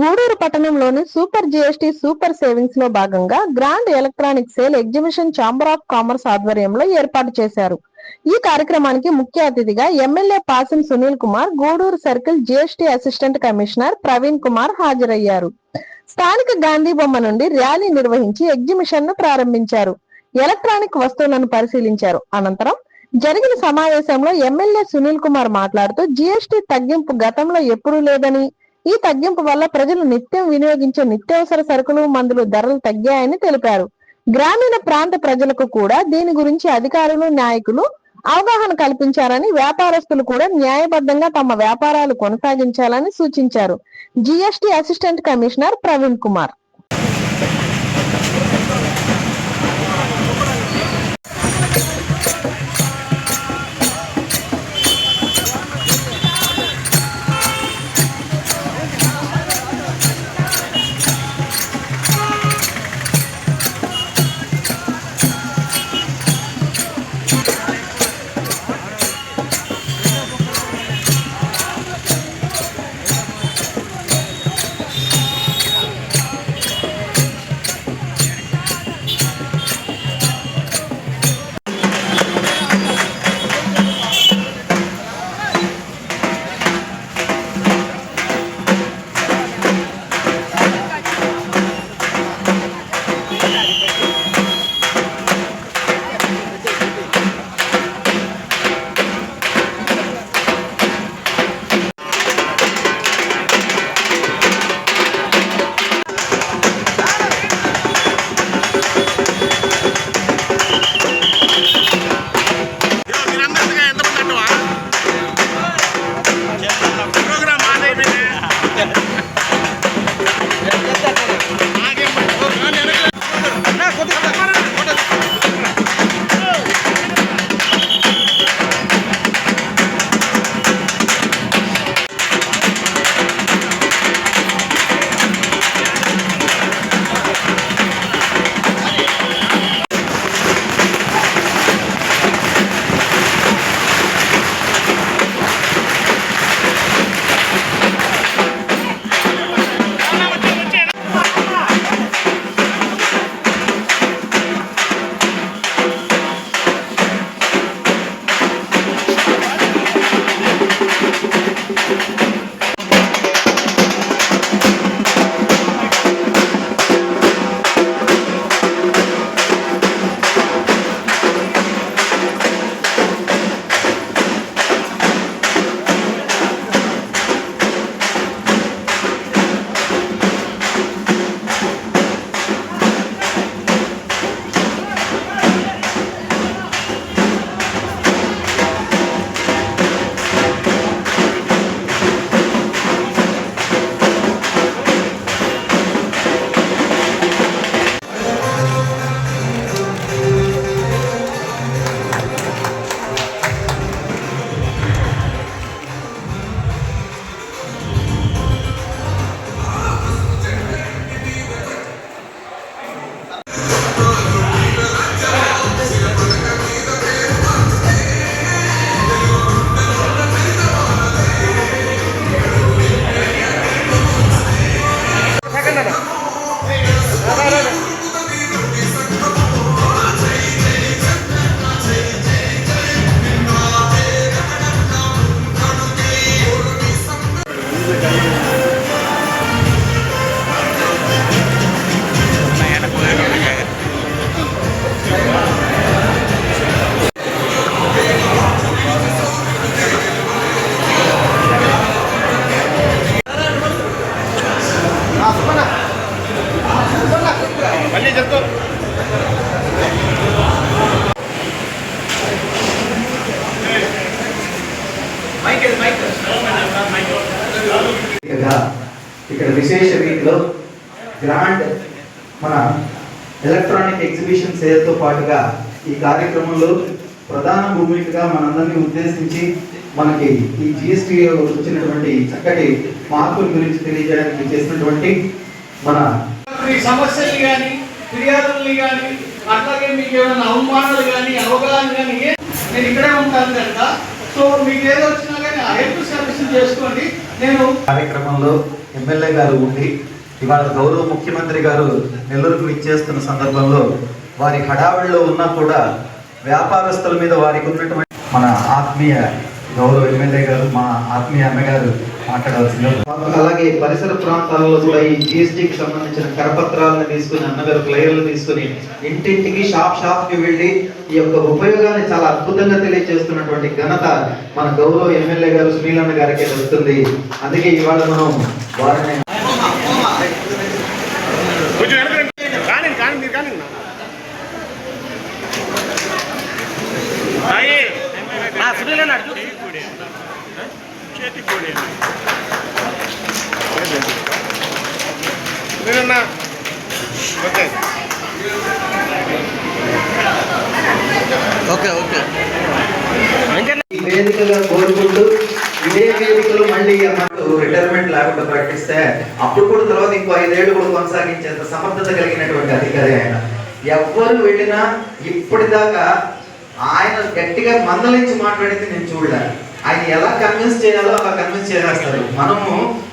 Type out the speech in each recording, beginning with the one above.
గూడూరు పట్టణంలోని super GST super సేవింగ్స్లో భాగంగా grand electronic sale exhibition chamber of commerce ఆధ్వర్యంలో ఏర్పాటు చేశారు. ఈ కార్యక్రమానికి ముఖ్య అతిథిగా MLA Pasim Sunil Kumar Gudur circle GST assistant commissioner Praveen Kumar హాజరయ్యారు. స్థానిక గాంధీ బొమ్మ నుండి ర్యాలీ నిర్వహించి ఎగ్జిబిషన్ను ప్రారంభించారు. ఎలక్ట్రానిక్ వస్తువులను పరిశీలించారు. అనంతరం జరిగిన సమావేశంలో ఎమ్మెల్యే సునీల్ కుమార్ మాట్లాడుతూ జిఎస్టి తగ్గింపు గతంలో ఎప్పుడూ లేదని ఈ తగ్గింపు వల్ల ప్రజలు నిత్యం వినియోగించే నిత్యావసర సరుకులు మందులు ధరలు తగ్గాయని తెలిపారు. గ్రామీణ ప్రాంత ప్రజలకు కూడా దీని గురించి అధికారులు నాయకులు అవగాహన కల్పించారని వ్యాపారస్తులు కూడా న్యాయబద్ధంగా తమ వ్యాపారాలు కొనసాగించాలని సూచించారు. GST assistant commissioner Praveen Kumar. ఈ కార్యక్రమంలో ప్రధాన భూమికగా మనందరినీ ఉద్దేశించి మనకి ఈ జిఎస్టీ వచ్చినటువంటి చక్కటి మార్పుల గురించి తెలియజేయడానికి చేసినటువంటి మన సమస్యలు కానీ ఫిర్యాదులు కానీ అట్లాగే మీకు ఏమైనా అవమానాలు కానీ అవగాహన కానీ నేను ఇక్కడే ఉంటాను కనుక. సో మీకు ఏదో వచ్చినా కానీ ఆ హెల్ప్ సర్వీస్ చేసుకోండి. నేను కార్యక్రమంలో ఎమ్మెల్యే గారు ఉండి ఇవాళ గౌరవ ముఖ్యమంత్రి గారు నెల్లూరుకు విచ్చేస్తున్న సందర్భంలో వారి హడావిడిలో ఉన్నా కూడా వ్యాపారస్తుల మీద వారికి ఉన్నటువంటి మన ఆత్మీయ గౌరవ ఎమ్మెల్యే గారు మా ఆత్మీయ అమ్మగారు మాట్లాడాల్సింది అలాగే పరిసర ప్రాంతాలలో కూడా ఈ జిఎస్టికి సంబంధించిన కరపత్రాలను తీసుకుని అన్నగారు ప్లేయర్లు తీసుకుని ఇంటింటికి షాప్ షాప్కి వెళ్ళి ఈ యొక్క ఉపయోగాన్ని చాలా అద్భుతంగా తెలియజేస్తున్నటువంటి ఘనత మన గౌరవ ఎమ్మెల్యే గారు శ్రీలన్న గారికి వస్తుంది అందుకే ఇవాళ మనం వారిని కొంచెం వెనక కానీ కానీ మీరు కానీ నా సునీల్ అన్నాడు చేతి కోడి నేనన్నా ఓకే ఓకే ఓకే ఈ వేదికగా కోరుకుంటూ ఇదే వేదికలో మళ్ళీ అన్నట్టు రిటైర్మెంట్ లేకుండా ప్రకటిస్తే అప్పుడు కూడా తర్వాత ఇంకో ఐదేళ్ళు కూడా కొనసాగించేంత సమర్థత కలిగినటువంటి అధికారి ఆయన. ఎవ్వరు వెళ్ళినా ఇప్పటిదాకా ఆయన గట్టిగా మందలించి మాట్లాడితే నేను చూడలే. ఆయన ఎలా కన్విన్స్ చేయాలో అలా కన్విన్స్ చేసేస్తారు. మనము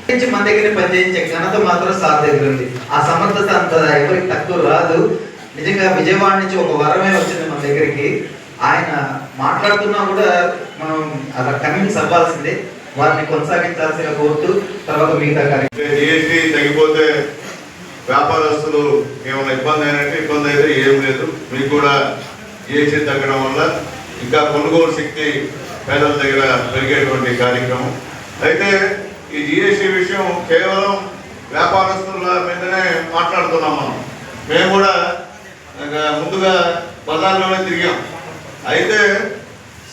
నుంచి మన దగ్గర పనిచేయించే ఘనత మాత్రం సార్ దగ్గర ఉంది. ఆ సమర్థత అంత ఎవరికి తక్కువ రాదు. నిజంగా విజయవాడ నుంచి ఒక వరమే వచ్చింది మన దగ్గరికి. ఆయన మాట్లాడుతున్నా కూడా మనం అలా కన్విన్స్ అవ్వాల్సిందే. వారిని కొనసాగించాల్సిన కోరుతూ తర్వాత మిగతా జిఎస్టీ తగ్గిపోతే వ్యాపారస్తులు ఏమైనా ఇబ్బంది అయినట్టు ఇబ్బంది అయితే ఏం లేదు. మీకు కూడా జిఎస్టీ తగ్గడం వల్ల ఇంకా కొనుగోలు శక్తి పేదల దగ్గర పెరిగేటువంటి కార్యక్రమం. అయితే ఈ జిఎస్టీ విషయం కేవలం వ్యాపారస్తుల మీదనే మాట్లాడుతున్నాం మనం. మేము కూడా ఇంకా ముందుగా బజార్లోనే తిరిగాం. అయితే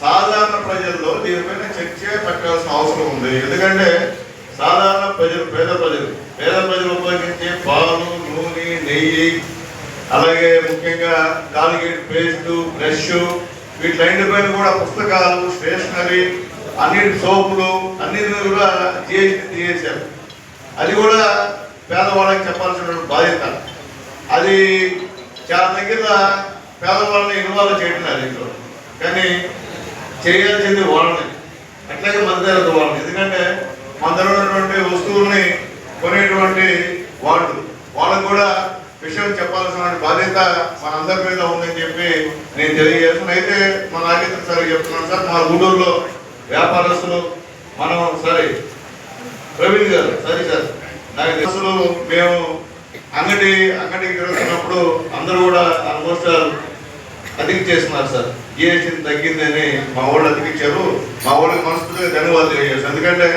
సాధారణ ప్రజల్లో దీనిపైన చర్చ పెట్టాల్సిన అవసరం ఉంది. ఎందుకంటే సాధారణ ప్రజలు పేద ప్రజలు పేద ప్రజలు ఉపయోగించే పాలు నూనె నెయ్యి అలాగే ముఖ్యంగా కాలిగేట్ పేస్ట్ బ్రష్ వీటిలన్నిటిపైన కూడా పుస్తకాలు స్టేషనరీ అన్ని సోపులు అన్ని కూడా జిఎస్టీ తీసేశారు. అది కూడా పేదవాళ్ళకి చెప్పాల్సిన బాధ్యత. అది చాలా దగ్గర పేదవాళ్ళని ఇన్వాల్వ్ చేయడం లేదు ఇంట్లో కానీ చేయాల్సింది వాళ్ళని అట్లాగే మన దగ్గర వాళ్ళని ఎందుకంటే మన దగ్గర ఉన్నటువంటి వస్తువుల్ని కొనేటువంటి వాళ్ళు. వాళ్ళకు కూడా విషయం చెప్పాల్సిన బాధ్యత మనందరి మీద ఉందని చెప్పి నేను తెలియజేస్తున్నాను. అయితే మా నాగేంద్ర సార్ చెప్తున్నాను సార్ మా గూడూరులో వ్యాపారస్తులు మనం సరే ప్రవీణ్ గారు సరే సార్ నాకు అసలు మేము అంగడి అంగడికి తిరుగుతున్నప్పుడు అందరూ కూడా ఆల్మోస్ట్ అధిక చేస్తున్నారు సార్. జిఎస్టీ తగ్గిందని మా వాళ్ళు అతికిచ్చారు మా వాళ్ళకి మనస్ఫూర్తిగా ధన్యవాదాలు తెలియజేస్తారు ఎందుకంటే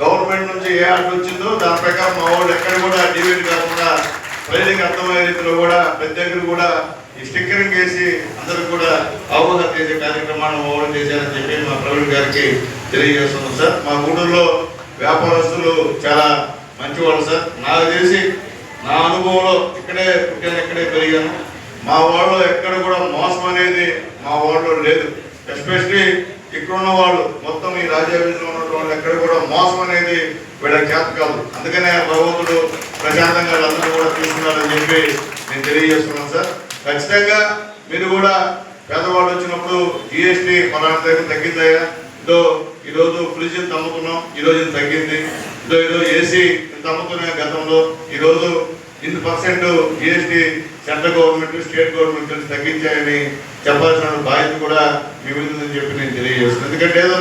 గవర్నమెంట్ నుంచి ఏ ఆర్డర్ వచ్చిందో దాని ప్రకారం మా వాళ్ళు ఎక్కడ కూడా డివైడ్ కాకుండా ప్రజలకు అర్థమయ్యే రీతిలో కూడా ప్రతి దగ్గర కూడా ఈ స్టిక్కరింగ్ వేసి అందరికి కూడా అవగాహన చేసే కార్యక్రమాన్ని మా వాళ్ళు చేశారని చెప్పి మా ప్రవీణ్ గారికి తెలియజేస్తున్నాం సార్. మా గూడూరులో వ్యాపారస్తులు చాలా మంచివాళ్ళు సార్. నాకు తెలిసి నా అనుభవంలో ఇక్కడే పుట్టాను ఇక్కడే పెరిగాను. మా వాళ్ళు ఎక్కడ కూడా మోసం అనేది మా వాళ్ళు లేదు. ఎస్పెషలీ ఇక్కడ ఉన్న వాళ్ళు మొత్తం ఈ రాజ్యాంగంలో ఉన్న వాళ్ళు ఎక్కడ కూడా మోసం అనేది వీళ్ళ చేత కాదు. అందుకనే భగవంతుడు ప్రశాంతంగా అందరూ కూడా తీసుకున్నారని చెప్పి నేను తెలియజేస్తున్నాను సార్. ఖచ్చితంగా మీరు కూడా పేదవాళ్ళు వచ్చినప్పుడు జిఎస్టీ పలానా దగ్గర తగ్గిందయ్యా. ఇదో ఈరోజు ఫ్రిడ్జ్ ఇంత అమ్ముకున్నాం ఈరోజు ఇంత తగ్గింది. ఇదో ఇదో ఏసీ ఇంత అమ్ముకున్నాం గతంలో. ఈరోజు ఇంత percent GST central government state government కలిసి తగ్గించాయని చెప్పాల్సిన బాధ్యత కూడా మీ ఉందని చెప్పి నేను తెలియజేస్తున్నాను. ఎందుకంటే ఏదో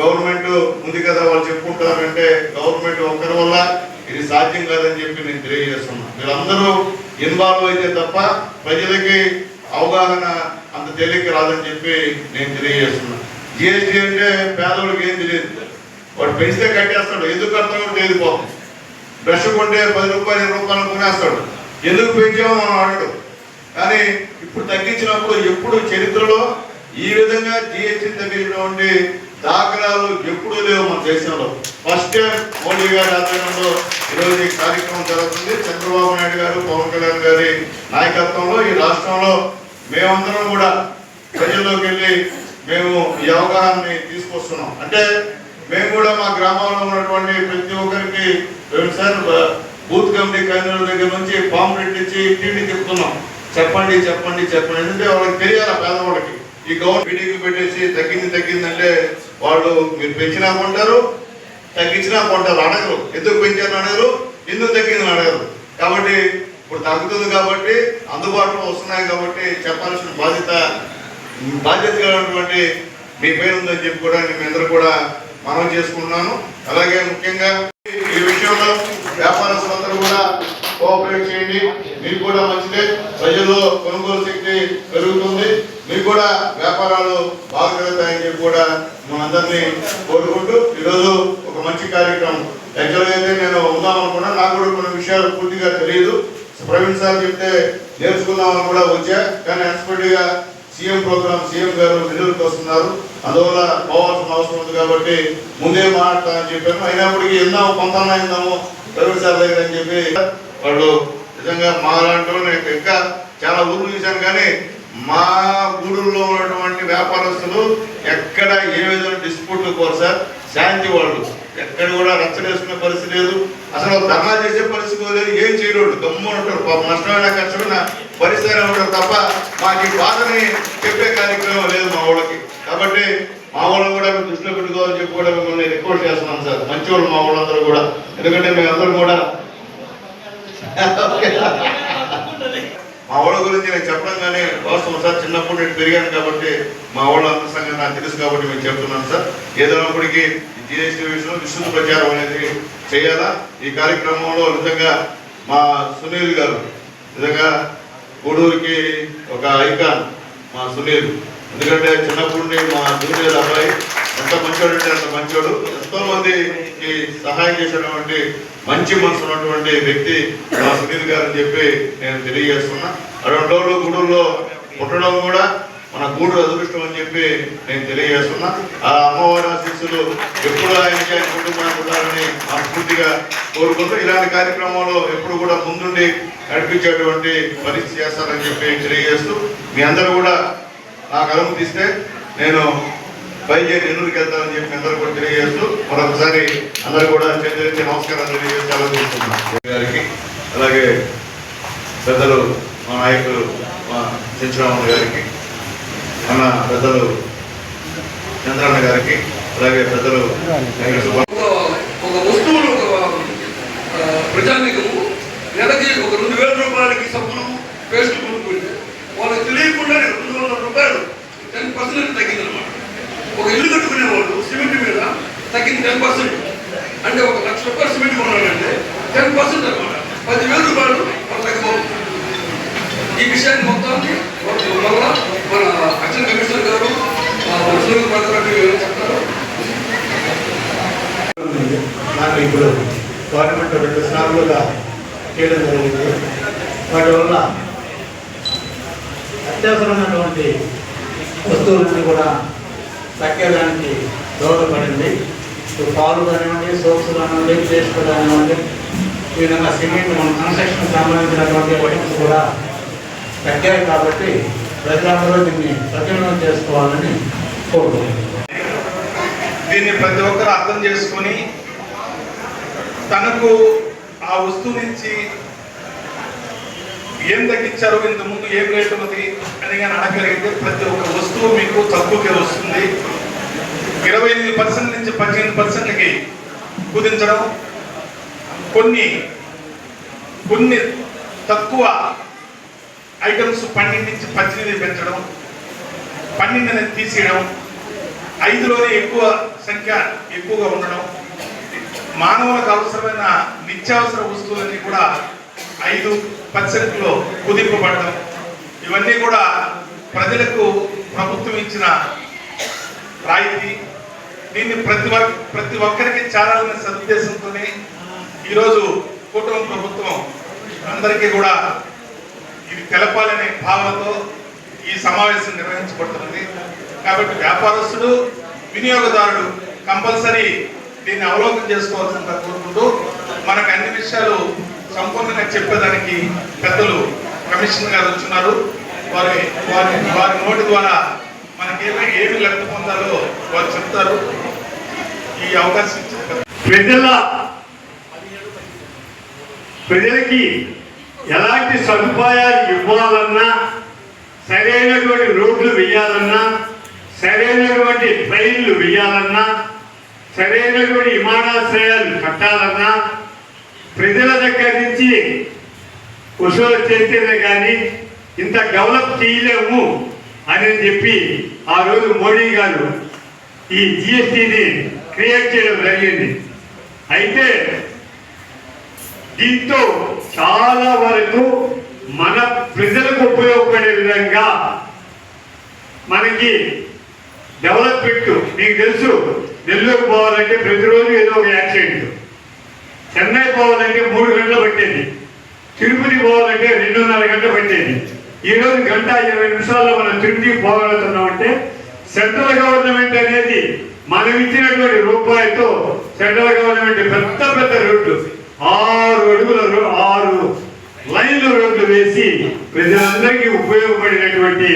గవర్నమెంట్ ఉంది కదా వాళ్ళు చెప్పుకుంటారంటే గవర్నమెంట్ ఒక్కరి వల్ల ఇది సాధ్యం కాదని చెప్పి నేను తెలియజేస్తున్నాను. వీళ్ళందరూ ఇన్వాల్వ్ అయితే తప్ప ప్రజలకి అవగాహన అంత తేలిక రాదని చెప్పి నేను తెలియజేస్తున్నాను. జిఎస్టీ అంటే పేదవాడికి ఏం తెలియదు. వాడు పెంచితే కట్టేస్తాడు. ఎందుకు కడతాడో తెలియదు పాపం. బ్రష్ కొంటే పది రూపాయలు ఇరవై రూపాయలు కొనేస్తాడు. ఎందుకు పెంచామో మనం అడగడు కానీ ఇప్పుడు తగ్గించినప్పుడు ఎప్పుడు చరిత్రలో ఈ విధంగా జిఎస్టీ తగ్గించినటువంటి దాఖలాలు ఎప్పుడూ లేవు మన దేశంలో. ఫస్ట్ టైం మోడీ గారి ఆధ్వర్యంలో ఈరోజు ఈ కార్యక్రమం జరుగుతుంది. చంద్రబాబు నాయుడు గారు పవన్ కళ్యాణ్ గారి నాయకత్వంలో ఈ రాష్ట్రంలో మేమందరం కూడా ప్రజల్లోకి వెళ్ళి మేము ఈ అవగాహనని తీసుకొస్తున్నాం. అంటే మేము కూడా మా గ్రామాల్లో ఉన్నటువంటి ప్రతి ఒక్కరికి సార్ బూత్ కమిటీ కేంద్రాల దగ్గర నుంచి పాంప్లెట్ ఇచ్చి టీవీ చెప్తున్నాం. చెప్పండి చెప్పండి చెప్పండి. ఎందుకంటే వాళ్ళకి తెలియాలి పేదవాళ్ళకి. ఈ గవర్నమెంట్ మీటింగ్ పెట్టేసి తగ్గింది తగ్గిందంటే వాళ్ళు మీరు పెంచినా కొంటారు తగ్గించినా కొంటారు అడగరు. ఎందుకు పెంచారు అడగరు ఎందుకు తగ్గిందని అడగరు. కాబట్టి ఇప్పుడు తగ్గుతుంది కాబట్టి అందుబాటులో వస్తున్నాయి కాబట్టి చెప్పాల్సిన బాధ్యత బాధ్యత కలిగినటువంటి మీ పైన ఉందని చెప్పి కూడా నేను అందరూ కూడా మనం చేసుకుంటున్నాను. అలాగే ముఖ్యంగా ఈ విషయంలో వ్యాపారస్తులందరూ కూడా కోఆపరేట్ చేయండి. మీకు కూడా మంచిదే. ప్రజల్లో కొనుగోలు శక్తి పెరుగుతుంది. మీకు కూడా వ్యాపారాలు బాగా జరుగుతాయని చెప్పి కూడా మనందరినీ కోరుకుంటూ ఈరోజు ఒక మంచి కార్యక్రమం. యాక్చువల్గా అయితే నేను ఉందాం అనుకున్నా. నాకు కూడా కొన్ని విషయాలు పూర్తిగా తెలియదు. ప్రవీణ్ సార్ చెప్తే నేర్చుకుందామని కూడా వచ్చా. కానీ అన్స్పెక్ట్గా సీఎం ప్రోగ్రామ్ సీఎం గారు నిధులకు వస్తున్నారు అందువల్ల పోవాల్సిన అవసరం ఉంది కాబట్టి ముందే మాట్లాడతానని చెప్పాను. అయినప్పటికీ ఎందాము కొంత ఇందాము ప్రైవేట్ సార్ దగ్గర అని చెప్పి వాళ్ళు నిజంగా మా లాంటి నేను ఇంకా చాలా ఊర్లు చూశాను కానీ మా ఊళ్ళో ఉన్నటువంటి వ్యాపారస్తులు ఎక్కడ ఏ విధమైన డిస్ప్యూట్లు కోరు సార్? శాంతి వాళ్ళు. ఎక్కడ కూడా రచ్చలేసుకునే పరిస్థితి లేదు. అసలు ధర్నా చేసే పరిస్థితి లేదు. ఏం చేయలేడు గమ్ము ఉంటారు. నష్టమైన కష్టమైన పరిస్థితి ఉంటారు తప్ప మాకు బాధని చెప్పే కార్యక్రమం లేదు మా వాళ్ళకి. కాబట్టి మా వాళ్ళని కూడా మేము దృష్టిలో పెట్టుకోవాలని చెప్పి కూడా మిమ్మల్ని రిక్వెస్ట్ చేస్తున్నాం సార్. మంచి వాళ్ళు మా వాళ్ళందరూ కూడా. ఎందుకంటే మేమందరం కూడా మా వాళ్ళ గురించి నేను చెప్పడం కానీ వాస్తవం సార్. చిన్నప్పుడు నేను పెరిగాను కాబట్టి మా వాళ్ళ అంత సంగతి నాకు తెలుసు కాబట్టి మేము చెప్తున్నాను సార్. ఏదైనప్పటికీ జిఎస్టీ విషయంలో విస్తృత ప్రచారం అనేది చేయాలా? ఈ కార్యక్రమంలో నిజంగా మా సునీల్ గారు నిజంగా గూడూరుకి ఒక ఐకాన్ మా సునీల్. ఎందుకంటే చిన్నప్పటి నుండి మా జూనియర్ అబ్బాయి ఎంత మంచోడు అంటే అంత మంచోడు. ఎంతో మందికి సహాయం చేసినటువంటి మంచి మనసు ఉన్నటువంటి వ్యక్తి మా సునీల్ గారు అని చెప్పి నేను తెలియజేస్తున్నా. అటువంటి వాళ్ళు గూడూరులో పుట్టడం కూడా మన గూడూరు అదృష్టం అని చెప్పి నేను తెలియజేస్తున్నా. ఆ అమ్మవారి ఆశీస్సులు ఎప్పుడు ఆయనకి ఆయన కుటుంబానికి ఉండాలని మనస్ఫూర్తిగా కోరుకుంటూ ఇలాంటి కార్యక్రమంలో ఎప్పుడు కూడా ముందుండి నడిపించేటువంటి పరిస్థితి చేస్తారని చెప్పి తెలియజేస్తూ మీ అందరూ కూడా నాకు అనుమతి తీస్తే నేను బయలుదేరి ఎన్నూరుకి వెళ్తానని చెప్పి అందరూ కూడా తెలియజేస్తూ మరొకసారి అందరూ కూడా చేతులెత్తి నమస్కారం తెలియజేస్తాను గారికి అలాగే పెద్దలు మా నాయకులు మా చిత్రామణ గారికి మన పెద్దలు చంద్రన్న గారికి అలాగే పెద్దలు ఒక వస్తువులు ఒక ప్రజానికము నెలకి ఒక రెండు వేల రూపాయలకి సబ్బులు పేస్ట్ కొనుక్కుంటే వాళ్ళకి తెలియకుండా రెండు వందల రూపాయలు టెన్ పర్సెంట్ తగ్గిందనమాట ఒక ఇల్లు కట్టుకునేవాడు సిమెంట్ మీద తగ్గింది టెన్ పర్సెంట్ అంటే ఒక లక్ష రూపాయలు సిమెంట్ కొన్నాడంటే టెన్ పర్సెంట్ అనమాట పదివేల రూపాయలు వాళ్ళ తగ్గిపోతుంది ఈ విషయాన్ని మొత్తాన్ని మళ్ళా మన అక్షర కమిషనర్ గారు సునీల్ భద్రారెడ్డి గారు చెప్తారు నాకు ఇప్పుడు గవర్నమెంట్ రెండు సార్లుగా చేయడం జరిగింది వాటి వల్ల అత్యవసరమైనటువంటి వస్తువులన్నీ కూడా తగ్గడానికి దోహదపడింది. ఇప్పుడు పాలు కానివ్వండి సోప్స్ కానివ్వండి పేస్ట్ కానివ్వండి ఈ విధంగా సిమెంట్ మన కన్స్ట్రక్షన్ సంబంధించినటువంటి ఐటమ్స్ కూడా తగ్గాయి కాబట్టి ప్రజలందరూ దీన్ని సద్వినియోగం చేసుకోవాలని కోరుకుంటున్నాను దీన్ని ప్రతి ఒక్కరు అర్థం చేసుకొని తనకు ఆ వస్తువు నుంచి ఏం తగ్గించారు ఇంత ముందు ఏం రేటు ఉంది అని కానీ అడగలిగితే ప్రతి ఒక్క వస్తువు మీకు తక్కువకే వస్తుంది. ఇరవై ఎనిమిది పర్సెంట్ నుంచి పద్దెనిమిది పర్సెంట్కి కుదించడం. కొన్ని కొన్ని తక్కువ ఐటమ్స్ పన్నెండు నుంచి పద్దెనిమిది పెంచడం పన్నెండు అనేది తీసేయడం ఐదులోనే ఎక్కువ సంఖ్య ఎక్కువగా ఉండడం మానవులకు అవసరమైన నిత్యావసర వస్తువులన్నీ కూడా ఐదు పర్సెంట్లో కుదింపబడడం ఇవన్నీ కూడా ప్రజలకు ప్రభుత్వం ఇచ్చిన రాయితీ. దీన్ని ప్రతి ఒక్క ప్రతి ఒక్కరికి చేరాలనే సదుద్దేశంతోనే ఈరోజు కూటమి ప్రభుత్వం అందరికీ కూడా ఇది తెలపాలనే భావనతో ఈ సమావేశం నిర్వహించబడుతున్నది. కాబట్టి వ్యాపారస్తుడు వినియోగదారుడు కంపల్సరీ దీన్ని అవలోకనం చేసుకోవాల్సిందిగా కోరుకుంటూ మనకు అన్ని విషయాలు సంపూర్ణంగా చెప్పేదానికి పెద్దలు కమిషనర్ గారు వచ్చున్నారు వారి వారి వారి నోటి ద్వారా మనకి ఏమి లెక్క లబ్ధి పొందాలో వారు చెప్తారు. ఈ అవకాశం ఇచ్చిన ప్రజల ప్రజలకి ఎలాంటి సదుపాయాలు ఇవ్వాలన్నా సరైనటువంటి రోడ్లు వేయాలన్నా సరైనటువంటి ట్రైన్లు వేయాలన్నా సరైనటువంటి విమానాశ్రయాలు కట్టాలన్నా ప్రజల దగ్గర వసూలు చేస్తేనే కానీ ఇంత డెవలప్ చేయలేము అని చెప్పి ఆ రోజు మోడీ గారు ఈ జిఎస్టిని క్రియేట్ చేయడం జరిగింది. అయితే దీంతో చాలా వరకు మన ప్రజలకు ఉపయోగపడే విధంగా మనకి డెవలప్మెంట్ మీకు తెలుసు నెల్లూరు పోవాలంటే ప్రతిరోజు ఏదో ఒక యాక్సిడెంట్. చెన్నై పోవాలంటే మూడు గంటలు పట్టేది. తిరుపతి పోవాలంటే రెండున్నర గంట పట్టేది. ఈ రోజు గంట ఇరవై నిమిషాల్లో మనం తిరుపతికి పోగలుగుతున్నామంటే సెంట్రల్ గవర్నమెంట్ అనేది మనం ఇచ్చినటువంటి రూపాయితో సెంట్రల్ గవర్నమెంట్ పెద్ద పెద్ద రోడ్లు ఆరు అడుగుల ఆరు లైన్లు రోడ్లు వేసి ప్రజలందరికీ ఉపయోగపడినటువంటి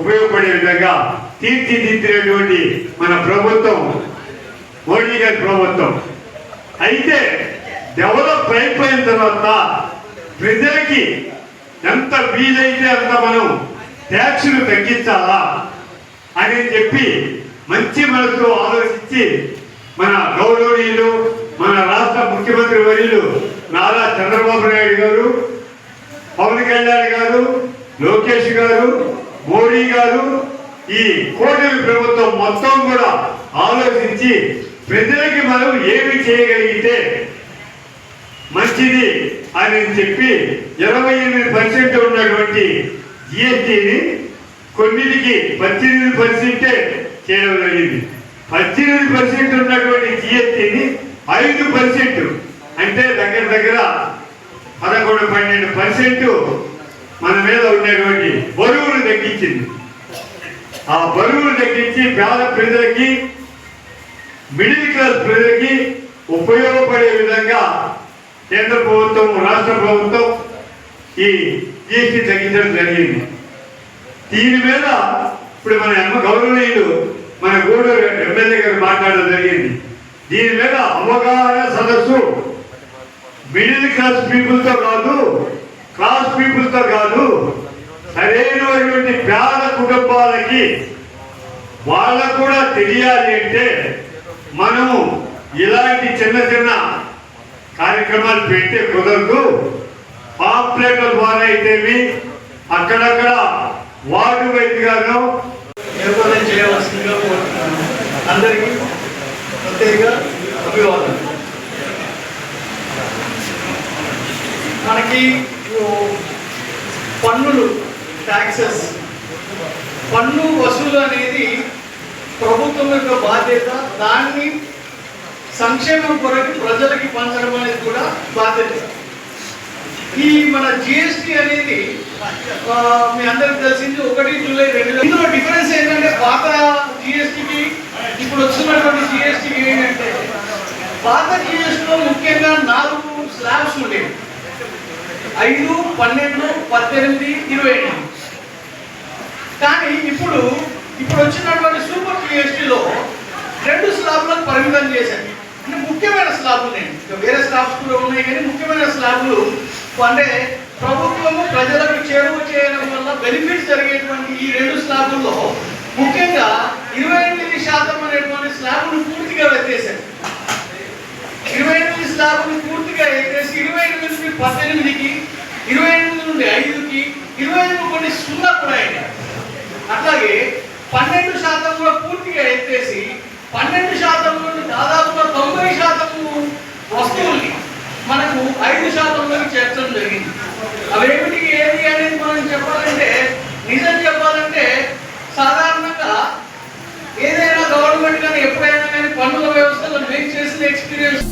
ఉపయోగపడే విధంగా తీర్చిదిద్దినటువంటి మన ప్రభుత్వం మోడీ గారి ప్రభుత్వం. అయితే డెవలప్ అయిపోయిన తర్వాత ప్రజలకి ఎంత వీలైతే అంత మనం ట్యాక్స్ను తగ్గించాలా అని చెప్పి మంచి మనసుతో ఆలోచించి మన గౌరవనీయులు మన రాష్ట్ర ముఖ్యమంత్రి వర్యులు నారా చంద్రబాబు నాయుడు గారు పవన్ కళ్యాణ్ గారు లోకేష్ గారు మోడీ గారు ఈ కూటమి ప్రభుత్వం మొత్తం కూడా ఆలోచించి ప్రజలకి మనం ఏమి చేయగలిగితే మంచిది అని చెప్పి ఇరవై ఎనిమిది పర్సెంట్ ఉన్నటువంటి జిఎస్టిని కొన్నిటికి పద్దెనిమిది పర్సెంటే చేయడం జరిగింది. పద్దెనిమిది పర్సెంట్ ఉన్నటువంటి జిఎస్టిని ఐదు పర్సెంట్ అంటే దగ్గర దగ్గర పదకొండు పన్నెండు పర్సెంట్ మన మీద ఉండేటువంటి బరువులు తగ్గించింది. ఆ బరువులు తగ్గించి పేద ప్రజలకి మిడిల్ క్లాస్ ప్రజలకి ఉపయోగపడే విధంగా కేంద్ర ప్రభుత్వం రాష్ట్ర ప్రభుత్వం ఈ జీఎస్టీ తగ్గించడం జరిగింది. దీని మీద ఇప్పుడు మన అమ్మ గౌరవనీయులు మన గూడూరు ఎమ్మెల్యే గారు మాట్లాడడం జరిగింది. దీని మీద అవగాహన సదస్సు మిడిల్ క్లాస్ పీపుల్తో కాదు క్లాస్ పీపుల్తో కాదు సరైనటువంటి పేద కుటుంబాలకి వాళ్ళకు కూడా తెలియాలి అంటే మనము ఇలాంటి చిన్న చిన్న కార్యక్రమాలు పెడితే కుదరదు. పాంప్లెట్ల ద్వారా అయితేవి అక్కడక్కడ వార్డు వైద్యుగాను నిర్మాణం చేయవలసిందిగా కోరుతున్నాను. అందరికీ ప్రత్యేకంగా అభివాదం మనకి పన్నులు ట్యాక్సెస్ పన్ను వసూలు అనేది ప్రభుత్వం యొక్క బాధ్యత. దాన్ని సంక్షేమం కొరకు ప్రజలకి పంచడం అనేది కూడా బాధ్యత. ఈ మన జిఎస్టి అనేది మీ అందరికి తెలిసింది ఒకటి జూలై రెండు ఇందులో డిఫరెన్స్ ఏంటంటే పాత జిఎస్టికి ఇప్పుడు వచ్చినటువంటి జిఎస్టికి ఏంటంటే పాత జిఎస్టిలో ముఖ్యంగా నాలుగు స్లాబ్స్ ఉండేవి. ఐదు పన్నెండు పద్దెనిమిది ఇరవై ఎనిమిది కానీ ఇప్పుడు ఇప్పుడు వచ్చినటువంటి సూపర్ జిఎస్టిలో రెండు స్లాబ్లకు పరిమితం చేశారు. అంటే ముఖ్యమైన స్లాబ్ ఉన్నాయి ఇంకా వేరే స్లాబ్స్ కూడా ఉన్నాయి కానీ ముఖ్యమైన స్లాబ్లు అంటే ప్రభుత్వము ప్రజలకు చేరువ చేయడం వల్ల బెనిఫిట్స్ జరిగేటువంటి ఈ రెండు స్లాబుల్లో ముఖ్యంగా ఇరవై ఐదు శాతంలోకి చేర్చడం జరిగింది. అవేమిటి ఏది అనేది మనం చెప్పాలంటే నిజం చెప్పాలంటే సాధారణంగా ఏదైనా గవర్నమెంట్ కానీ ఎప్పుడైనా కానీ పన్నుల వ్యవస్థలో మేము చేసిన ఎక్స్పీరియన్స్